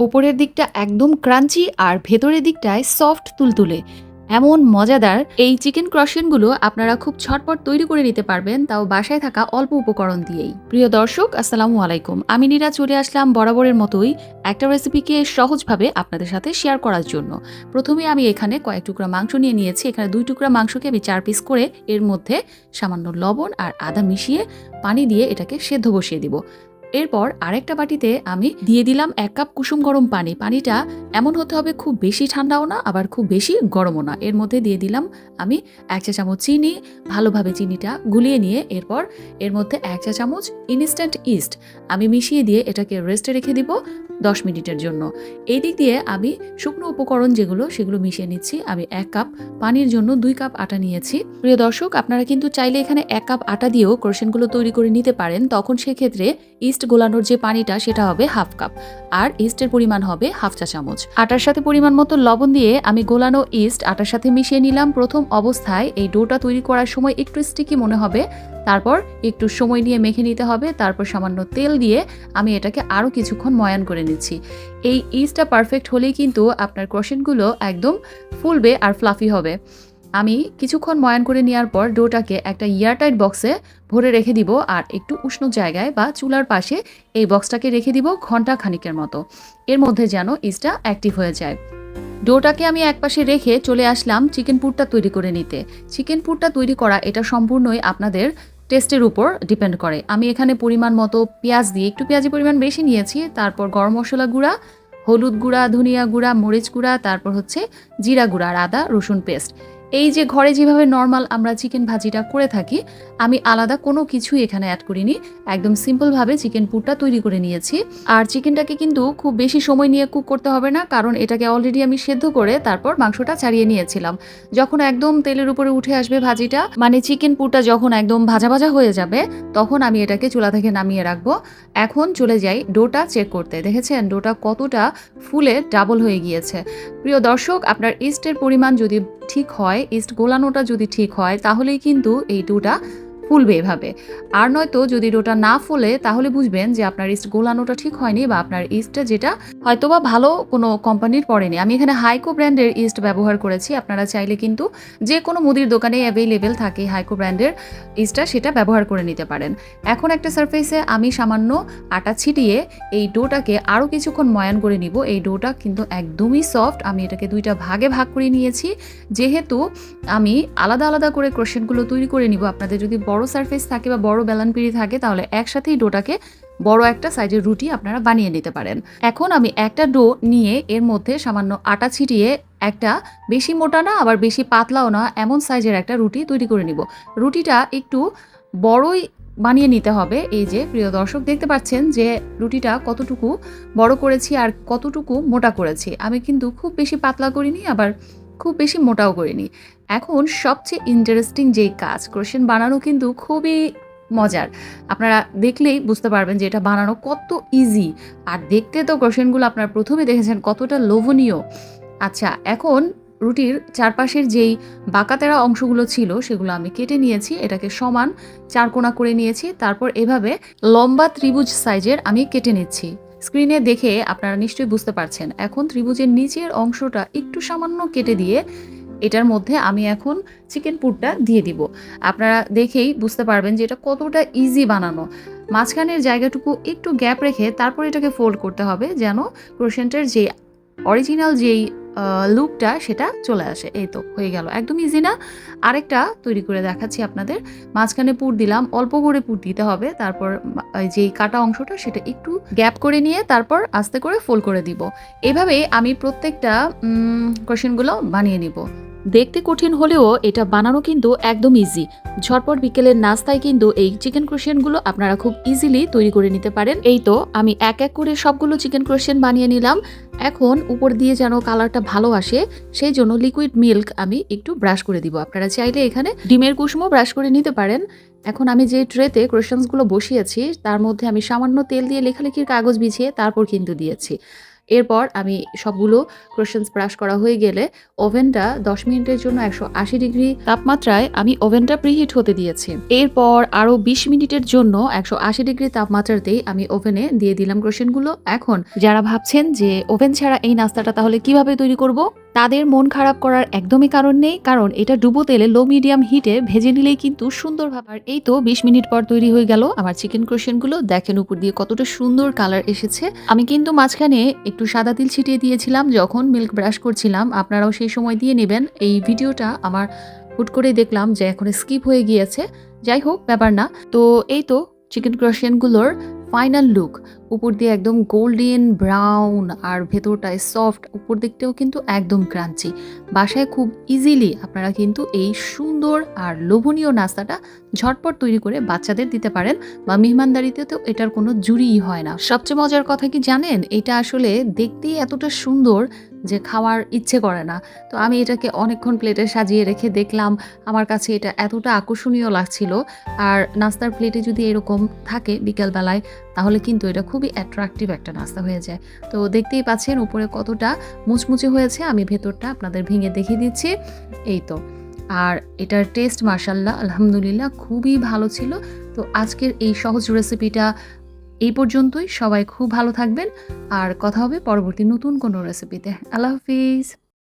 ওপরের দিকটা একদম ক্রাঞ্চি আর ভেতরের দিকটায় সফট তুলতুলে। এমন মজাদার এই চিকেন ক্রশনগুলো আপনারা খুব ছটপট তৈরি করে নিতে পারবেন, তাও বাসায় থাকা অল্প উপকরণ দিয়েই। প্রিয় দর্শক, আসসালামু আলাইকুম। আমি নীরা চলে আসলাম বরাবরের মতোই একটা রেসিপিকে সহজভাবে আপনাদের সাথে শেয়ার করার জন্য। প্রথমে আমি এখানে কয়েক টুকরা মাংস নিয়ে নিয়েছি। এখানে দুই টুকরা মাংসকে আমি চার পিস করে এর মধ্যে সামান্য লবণ আর আদা মিশিয়ে পানি দিয়ে এটাকে সেদ্ধ বসিয়ে দিব। এরপর আরেকটা বাটিতে আমি দিয়ে দিলাম এক কাপ কুসুম গরম পানি। পানিটা এমন হতে হবে খুব বেশি ঠান্ডাও না, আবার খুব বেশি গরমও না। এর মধ্যে দিয়ে দিলাম আমি এক চা চামচ চিনি, ভালোভাবে চিনিটা গুলিয়ে নিয়ে এরপর এর মধ্যে এক চা চামচ ইনস্ট্যান্ট ইস্ট আমি মিশিয়ে দিয়ে এটাকে রেস্টে রেখে দিব দশ মিনিটের জন্য। এই দিক দিয়ে আমি শুকনো উপকরণ যেগুলো সেগুলো মিশিয়ে নিচ্ছি। আমি এক কাপ পানির জন্য দুই কাপ আটা নিয়েছি। প্রিয় দর্শক, আপনারা কিন্তু চাইলে এখানে এক কাপ আটা দিয়েও ক্রোশনগুলো তৈরি করে নিতে পারেন। তখন সেক্ষেত্রে ইস্ট গোলানোর যে পানিটা, সেটা হবে হাফ কাপ আর ইস্টের পরিমাণ হবে হাফ চা চামচ। আটার সাথে পরিমাণ মতো লবণ দিয়ে আমি গোলানো ইস্ট আটার সাথে মিশিয়ে নিলাম। প্রথম অবস্থায় এই ডোটা তৈরি করার সময় একটু স্টিকি মনে হবে। তারপর একটু সময় নিয়ে মেখে নিতে হবে। তারপর সামান্য তেল দিয়ে আমি এটাকে আরও কিছুক্ষণ ময়ান করে নিচ্ছি। এই ইস্টটা পারফেক্ট হলেই কিন্তু আপনার ক্রশনগুলো একদম ফুলবে আর ফ্লাফি হবে। আমি কিছুক্ষণ ময়ান করে নেওয়ার পর ডোটাকে একটা এয়ারটাইট বক্সে ভরে রেখে দিব আর একটু উষ্ণ জায়গায় বা চুলার পাশে এই বক্সটাকে রেখে দিব ঘণ্টা খানিকের মতো। এর মধ্যে যেন ইস্টটা অ্যাক্টিভ হয়ে যায়। ডোটাকে আমি একপাশে রেখে চলে আসলাম চিকেন পুরটা তৈরি করে নিতে। চিকেন পুরটা তৈরি করা এটা সম্পূর্ণই আপনাদের টেস্টের উপর ডিপেন্ড করে। আমি এখানে পরিমাণ মতো পেঁয়াজ দিয়ে একটু পেঁয়াজের পরিমাণ বেশি নিয়েছি, তারপর গরম মশলা গুঁড়া, হলুদ গুঁড়া, ধনিয়া গুঁড়া, মরিচ গুঁড়া, তারপর হচ্ছে জিরা গুঁড়া আর আদা রসুন পেস্ট এই যে ঘরে যেভাবে নর্মাল আমরা চিকেন ভাজিটা করে থাকি, আমি আলাদা কোনো কিছুই এখানে অ্যাড করিনি। একদম সিম্পলভাবে চিকেন পুরটা তৈরি করে নিয়েছি। আর চিকেনটাকে কিন্তু খুব বেশি সময় নিয়ে কুক করতে হবে না, কারণ এটাকে অলরেডি আমি সেদ্ধ করে তারপর মাংসটা ছাড়িয়ে নিয়েছিলাম। যখন একদম তেলের উপরে উঠে আসবে ভাজিটা মানে চিকেন পুরটা যখন একদম ভাজা ভাজা হয়ে যাবে, তখন আমি এটাকে চুলা থেকে নামিয়ে রাখব। এখন চলে যাই ডোটা চেক করতে। দেখেছেন? ডোটা কতটা ফুলে ডাবল হয়ে গিয়েছে। প্রিয় দর্শক, আপনার ইস্টের পরিমাণ যদি ঠিক হয় ইস্ট গোলানোটা যদি ঠিক হয় তাহলেই কিন্তু এই ডোটা ফুলবে এভাবে। আর নয়তো যদি ডোটা না ফুলে, তাহলে বুঝবেন যে আপনার ইস্ট গোলানোটা ঠিক হয়নি বা আপনার ইস্টটা যেটা হয়তোবা ভালো কোনো কোম্পানির পড়েনি। আমি এখানে হাইকো ব্র্যান্ডের ইস্ট ব্যবহার করেছি, আপনারা চাইলে কিন্তু যে কোনো মুদির দোকানে অ্যাভেলেবেল থাকে হাইকো ব্র্যান্ডের ইস্টটা, সেটা ব্যবহার করে নিতে পারেন। এখন একটা সারফেসে আমি সামান্য আটা ছিটিয়ে এই ডোটাকে আরও কিছুক্ষণ ময়ান করে নিব। এই ডোটা কিন্তু একদমই সফট আমি এটাকে দুইটা ভাগে ভাগ করে নিয়েছি। যেহেতু আমি আলাদা আলাদা করে ক্রোশেনগুলো তৈরি করে নিব। আপনাদের যদি বড় সারফেস থাকে বা বড় বেলান পিড়ি থাকে, তাহলে একসাথেই ডোটাকে বড় একটা সাইজের রুটি আপনারা বানিয়ে নিতে পারেন। এখন আমি একটা ডো নিয়ে এর মধ্যে সামান্য আটা ছিটিয়ে একটা বেশি মোটা না, আবার বেশি পাতলাও না, এমন সাইজের একটা রুটি তৈরি করে নিব। রুটিটা একটু বড়ই বানিয়ে নিতে হবে। এই যে, প্রিয় দর্শক, দেখতে পাচ্ছেন যে রুটিটা কতটুকু বড় করেছি আর কতটুকু মোটা করেছি। আমি কিন্তু খুব বেশি পাতলা করিনি, আবার খুব বেশি মোটাও করিনি। এখন সবচেয়ে ইন্টারেস্টিং যেই কাজ ক্রোশেন বানানো কিন্তু খুবই মজার। আপনারা দেখলেই বুঝতে পারবেন যে এটা বানানো কত ইজি আর দেখতে তো ক্রোশেনগুলো আপনারা প্রথমে দেখেছেন কতটা লোভনীয়। আচ্ছা এখন রুটির চারপাশের যেই বাঁকাতেরা অংশগুলো ছিল, সেগুলো আমি কেটে নিয়েছি, এটাকে সমান চারকোনা করে নিয়েছি, তারপর এভাবে লম্বা ত্রিভুজ সাইজের আমি কেটে নিচ্ছি। স্ক্রিনে দেখে আপনারা নিশ্চয়ই বুঝতে পারছেন। এখন ত্রিভুজের নিচের অংশটা একটু সামান্য কেটে দিয়ে এটার মধ্যে আমি এখন চিকেন পুরটা দিয়ে দিব। আপনারা দেখেই বুঝতে পারবেন যে এটা কতটা ইজি বানানো। মাঝখানের জায়গাটুকু একটু গ্যাপ রেখে তারপর এটাকে ফোল্ড করতে হবে যেন ক্রোশেন্টের যে অরিজিনাল যেই লুকটা সেটা চলে আসে। এই তো, হয়ে গেল। একদম ইজি না। আরেকটা তৈরি করে দেখাচ্ছি আপনাদের। মাঝখানে পুর দিলাম। অল্প করে পুর দিতে হবে। তারপর যেই কাটা অংশটা, সেটা একটু গ্যাপ করে নিয়ে তারপর আস্তে করে ফোল্ড করে দিব। এভাবে আমি প্রত্যেকটা কোশ্চেনগুলো বানিয়ে নিব। দেখতে কঠিন হলেও এটা বানানো কিন্তু একদম ইজি ঝটপট বিকেলের নাস্তায় কিন্তু এই চিকেন ক্রোশিয়ানগুলো আপনারা খুব ইজিলি তৈরি করে নিতে পারেন। এই তো, আমি এক এক করে সবগুলো চিকেন ক্রোশিয়ান বানিয়ে নিলাম। এখন উপর দিয়ে যেন কালারটা ভালো আসে, সেই জন্য লিকুইড মিল্ক আমি একটু ব্রাশ করে দিব। আপনারা চাইলে এখানে ডিমের কুসুমও ব্রাশ করে নিতে পারেন। এখন আমি যে ট্রেতে ক্রোশনসগুলো বসিয়েছি, তার মধ্যে আমি সামান্য তেল দিয়ে লেখালেখির কাগজ বিছিয়ে তারপর কিন্তু দিয়েছি। এরপর আমি সবগুলো ক্রোশনস ব্রাশ করা হয়ে গেলে ওভেনটা দশ মিনিটের জন্য একশো আশি ডিগ্রি তাপমাত্রায় আমি ওভেনটা প্রিহিট হতে দিয়েছি। এরপর আরও বিশ মিনিটের জন্য একশো আশি ডিগ্রি তাপমাত্রাতেই আমি ওভেনে দিয়ে দিলাম ক্রোশনগুলো এখন যারা ভাবছেন যে ওভেন ছাড়া এই নাস্তাটা তাহলে কীভাবে তৈরি করব? তাদের মন খারাপ করার একদমই কারণ নেই, কারণ এটা ডুবো তেলে লো মিডিয়াম হিটে ভেজে নিলেই কিন্তু সুন্দরভাবে আর এই তো বিশ মিনিট পর তৈরি হয়ে গেল আমার চিকেন ক্রোশনগুলো দেখেন উপর দিয়ে কতটা সুন্দর কালার এসেছে। আমি কিন্তু মাঝখানে একটু সাদা তিল ছিটিয়ে দিয়েছিলাম যখন মিল্ক ব্রাশ করছিলাম। আপনারাও সেই সময় দিয়ে নেবেন। এই ভিডিওটা আমার হুট করে দেখলাম যে এখন স্কিপ হয়ে গিয়েছে। যাই হোক, ব্যাপার না। তো এই তো চিকেন ক্রোশনগুলোর ফাইনাল লুক উপর দিয়ে একদম গোল্ডেন ব্রাউন আর ভেতরটায় সফট উপর দিকটাও কিন্তু একদম ক্রাঞ্চি বাসায় খুব ইজিলি আপনারা কিন্তু এই সুন্দর আর লোভনীয় নাস্তাটা ঝটপট তৈরি করে বাচ্চাদের দিতে পারেন বা মেহমানদারিতে তো এটার কোনো জুরিই হয় না। সবচেয়ে মজার কথা কি জানেন? এটা আসলে দেখতেই এতটা সুন্দর যে খাওয়ার ইচ্ছে করে না। তো আমি এটাকে অনেকক্ষণ প্লেটে সাজিয়ে রেখে দেখলাম, আমার কাছে এটা এতটা আকর্ষণীয় লাগছিল। আর নাস্তার প্লেটে যদি এরকম থাকে বিকেলবেলায়, তাহলে কিন্তু এটা খুবই অ্যাট্রাকটিভ একটা নাস্তা হয়ে যায়। তো দেখতেই পাচ্ছেন উপরে কতটা মুচমুচে হয়েছে, আমি ভেতরটা আপনাদের ভেঙে দেখিয়ে দিচ্ছি। এই তো। আর এটার টেস্ট মার্শাল্লাহ আলহামদুলিল্লাহ, খুবই ভালো ছিল। তো আজকের এই সহজ রেসিপিটা এই পর্যন্তই। সবাই খুব ভালো থাকবেন। আর কথা হবে পরবর্তী নতুন কোনো রেসিপিতে আল্লাহ হাফিজ।